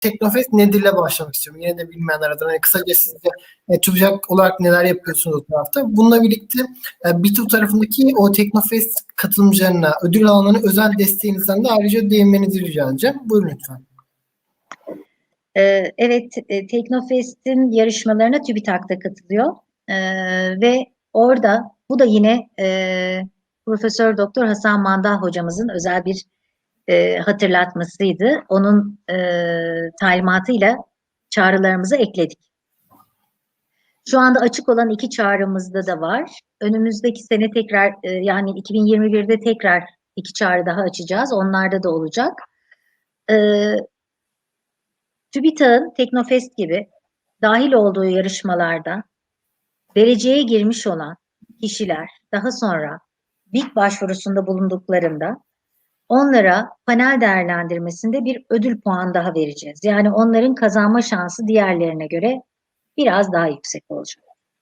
Teknofest nedirle başlamak istiyorum. Yine de bilmeyenler adına. Yani kısaca siz de e, TÜBİTAK olarak neler yapıyorsunuz o tarafta. Bununla birlikte e, BİTÜ tarafındaki o Teknofest katılımcılarına, ödül alanlarına özel desteğinizden de ayrıca değinmenizi rica edeceğim. Buyurun lütfen. Ee, Evet, e, Teknofest'in yarışmalarına TÜBİTAK da katılıyor. Ee, ve orada bu da yine e, Profesör Doktor Hasan Mandah hocamızın özel bir e, hatırlatmasıydı. Onun e, talimatıyla çağrılarımızı ekledik. Şu anda açık olan iki çağrımızda da var. Önümüzdeki sene tekrar e, yani 2021'de tekrar iki çağrı daha açacağız. Onlarda da olacak. Ee, TÜBİTAK'ın Teknofest gibi dahil olduğu yarışmalarda dereceye girmiş olan kişiler daha sonra BİK başvurusunda bulunduklarında onlara panel değerlendirmesinde bir ödül puan daha vereceğiz. Yani onların kazanma şansı diğerlerine göre biraz daha yüksek olacak.